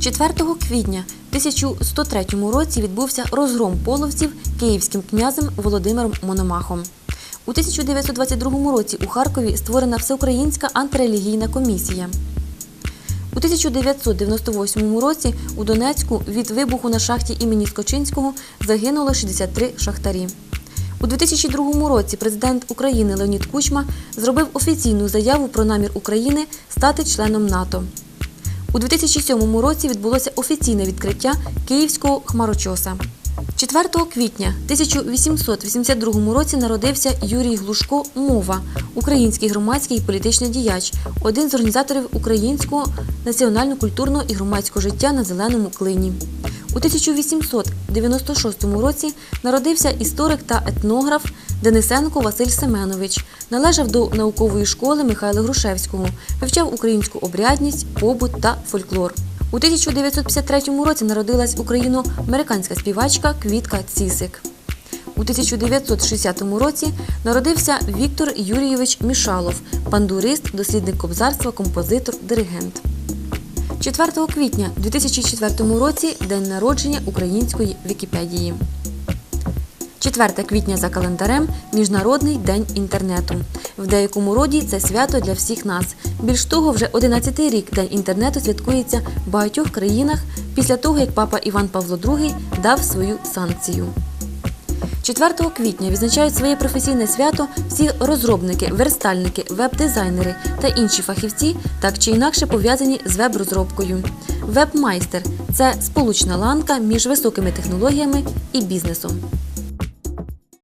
4 квітня 1103 році відбувся розгром половців київським князем Володимиром Мономахом. У 1922 році у Харкові створена Всеукраїнська антирелігійна комісія. У 1998 році у Донецьку від вибуху на шахті імені Скочинського загинуло 63 шахтарі. У 2002 році президент України Леонід Кучма зробив офіційну заяву про намір України стати членом НАТО. У 2007 році відбулося офіційне відкриття Київського хмарочоса. 4 квітня 1882 році народився Юрій Глушко Мова, український громадський і політичний діяч, один з організаторів українського національно-культурного і громадського життя на зеленому клині. У 1896 році народився історик та етнограф Денисенко Василь Семенович. Належав до наукової школи Михайла Грушевського, вивчав українську обрядність, побут та фольклор. У 1953 році народилась україно-американська співачка Квітка Цісик. У 1960 році народився Віктор Юрійович Мішалов, пандурист, дослідник кобзарства, композитор, диригент. 4 квітня 2004 році день народження української Вікіпедії. 4 квітня за календарем Міжнародний день інтернету. В деякому роді це свято для всіх нас. Більш того, вже 11-й рік День інтернету святкується в багатьох країнах після того, як папа Іван Павло II дав свою санкцію. 4 квітня відзначають своє професійне свято всі розробники, верстальники, веб-дизайнери та інші фахівці, так чи інакше пов'язані з веб-розробкою. Веб-майстер це сполучна ланка між високими технологіями і бізнесом.